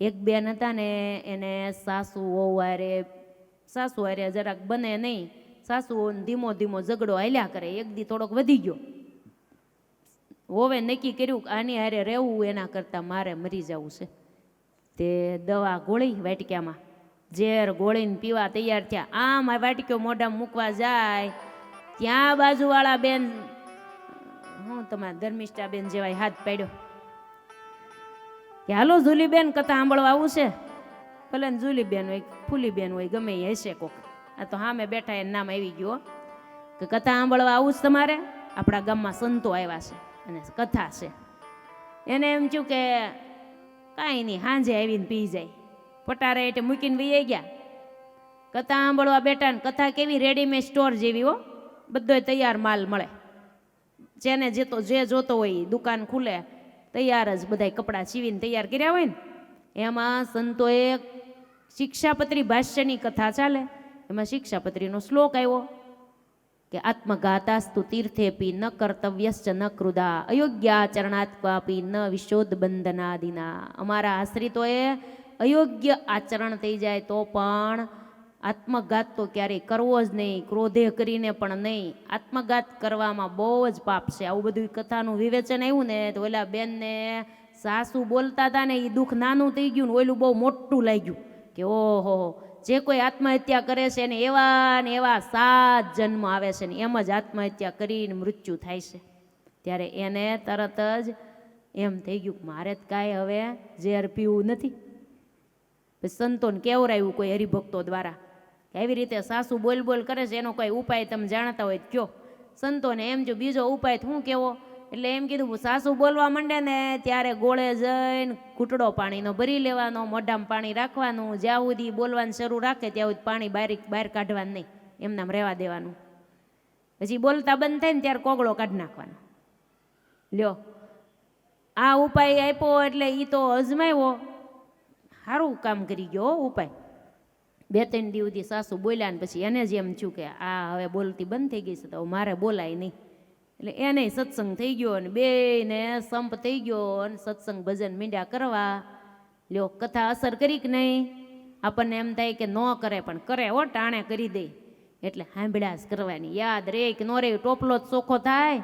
એક બેન હતા ને એને સાસુ વહુ હારે સાસુ હારે જરાક બને નહીં. સાસુ ધીમો ધીમો ઝઘડો હાલ્યા કરે, એક દી થોડોક વધી ગયો. હોવે નક્કી કર્યું કે આની હારે રહેવું, એના કરતાં મારે મરી જવું છે. તે દવા ગોળી વાટક્યામાં. ઝેર ગોળીને પીવા તૈયાર થયા. આમ આ વાટક્યો મોઢામાં મૂકવા જાય. ત્યાં બાજુવાળા બેન હું તમારા ધર્મિષ્ઠા બેન જેવાય હાથ પાડ્યો. કે હાલો જુલીબેન કથા સાંભળવા આવું છે? ભલે ને જુલીબેન હોય, ફૂલીબેન હોય, ગમે એ હશે કોક. આ તો સામે બેઠા એનું નામ આવી ગયો કે કથા સાંભળવા આવું જ તમારે? આપણા ગામમાં સંતો આવ્યા છે અને કથા છે. એને એમ થયું કે કાંઈ નહીં, સાંજે આવીને પી જાય. પટારે એટલે મૂકીને વહી ગયા. કથા સાંભળવા બેઠા ને કથા કેવી રેડીમેડ સ્ટોર જેવી હો. બધોય તૈયાર માલ મળે. જેને જેતો જે જોતો હોય દુકાન ખુલે. તૈયાર જ બધાય કપડાં સીવીને તૈયાર કર્યા હોય ને, એમાં સંતોએ શિક્ષાપત્રી ભાષ્યની કથા ચાલે. એમાં શિક્ષાપત્રીનો શ્લોક આવ્યો કે આત્મઘાતાસ્તુ તીર્થેપી ન કર્તવ્યશ્ચ ન કૃદા અયોગ્યાચરણાત્વાપી ન વિશોધ બંધનાદિના અમારા આશ્રિતોએ અયોગ્ય આચરણ થઈ જાય તો પણ આત્મઘાત તો ક્યારેય કરવો જ નહીં, ક્રોધે કરીને પણ નહીં. આત્મઘાત કરવામાં બહુ જ પાપ છે. આવું બધું કથાનું વિવેચન આવ્યું ને તો ઓલા બેનને સાસુ બોલતા હતા ને એ દુઃખ નાનું થઈ ગયું ને ઓલું બહુ મોટું લાગ્યું કે ઓહો, જે કોઈ આત્મહત્યા કરે છે ને એવા ને એવા સાત જન્મ આવે છે ને એમ જ આત્મહત્યા કરીને મૃત્યુ થાય છે. ત્યારે એને તરત જ એમ થઈ ગયું મારે જ કાંઈ હવે ઝેર પીવું નથી. સંતોને કેવરાયું કોઈ હરિભક્તો દ્વારા. આવી રીતે સાસુ બોલ બોલ કરે છે, એનો કોઈ ઉપાય તમે જાણતા હોય કયો. સંતોને એમ જો બીજો ઉપાય શું કેવો? એટલે એમ કીધું સાસુ બોલવા માંડે ને ત્યારે ગોળે જઈને ઘૂંટડો પાણીનો ભરી લેવાનો, મોઢામાં પાણી રાખવાનું, જ્યાં સુધી બોલવાનું શરૂ રાખે ત્યાં સુધી પાણી બહાર બહાર કાઢવાનું નહીં એમનામ રહેવા દેવાનું. પછી બોલતા બંધ થાય ને ત્યારે કોગળો કાઢી નાખવાનો. લ્યો, આ ઉપાય આપ્યો એટલે એ તો અજમાવ્યો સારું કામ કરી ગયો ઉપાય. બે ત્રણ દિવસથી સાસુ બોલ્યા ને પછી એને જ એમ થયું કે આ હવે બોલતી બંધ થઈ ગઈ છે તો મારે બોલાય નહીં. એટલે એને સત્સંગ થઈ ગયો અને બેયને સંપ થઈ ગયો અને સત્સંગ ભજન મીંડ્યા કરવા. લ્યો, કથા અસર કરી કે નહીં? આપણને એમ થાય કે ન કરે, પણ કરે હો, ટાણે કરી દે. એટલે હાંભળાશ કરવાની. યાદ રે કે નો રે, ટોપલો જ ચોખ્ખો થાય.